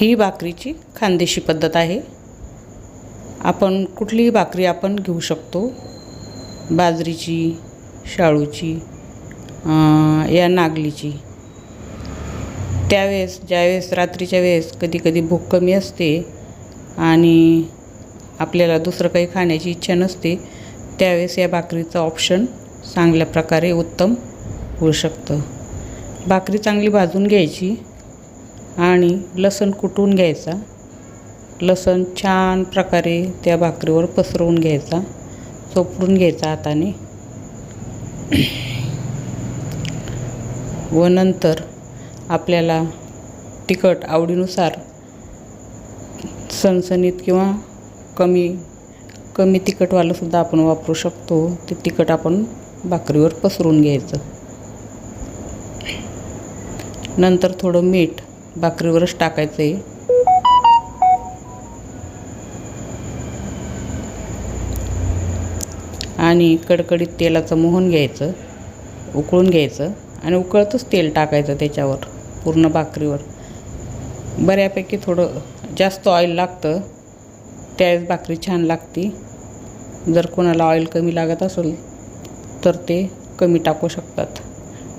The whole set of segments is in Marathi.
ही भाकरीची खानदेशी पद्धत आहे. आपण कुठलीही भाकरी आपण घेऊ शकतो. बाजरीची शाळूची या नागलीची. त्यावेळेस ज्यावेळेस रात्रीच्या वेळेस कधी कधी भूक कमी असते आणि आपल्याला दुसरं काही खाण्याची इच्छा नसते त्यावेळेस या भाकरीचं ऑप्शन चांगल्या प्रकारे उत्तम होऊ शकतं. भाकरी चांगली भाजून घ्यायची. आणि लसण कुटून घ्यायचा. लसण छान प्रकारे त्या भाकरीवर पसरवून घ्यायचा. चोपडून घ्यायचा हाताने. व नंतर आपल्याला तिखट आवडीनुसार सणसणीत किंवा कमी कमी तिखटवालंसुद्धा आपण वापरू शकतो. ते तिखट आपण भाकरीवर पसरून घ्यायचं. नंतर थोडं मीठ भाकरीवरच टाकायचं आहे आणि कडकडीत तेलाचं मोहन घ्यायचं उकळून घ्यायचं आणि उकळतच तेल टाकायचं त्याच्यावर पूर्ण भाकरीवर. बऱ्यापैकी थोडं जास्त ऑइल लागतं त्यावेळेस भाकरी छान लागते. जर कोणाला ऑइल कमी लागत असेल तर ते कमी टाकू शकतात.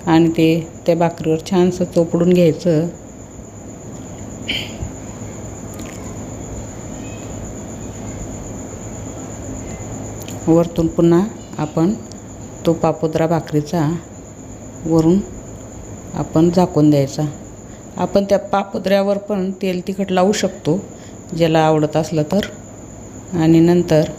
आणि ते त्या भाकरीवर छानसं चोपडून घ्यायचं. वरतून पुन्हा आपण तो पापुद्रा भाकरीचा वरून आपण झाकून द्यायचा. आपण त्या पापुद्र्यावर पण तेल तिखट लावू शकतो ज्याला आवडत असलं तर. आणि नंतर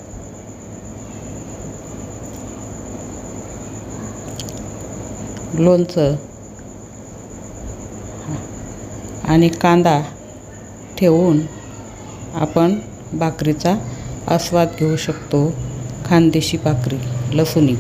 लोणचं आणि कांदा ठेवून आपण भाकरीचा आस्वाद घेऊ शकतो. खानदेशी भाकरी लसुणी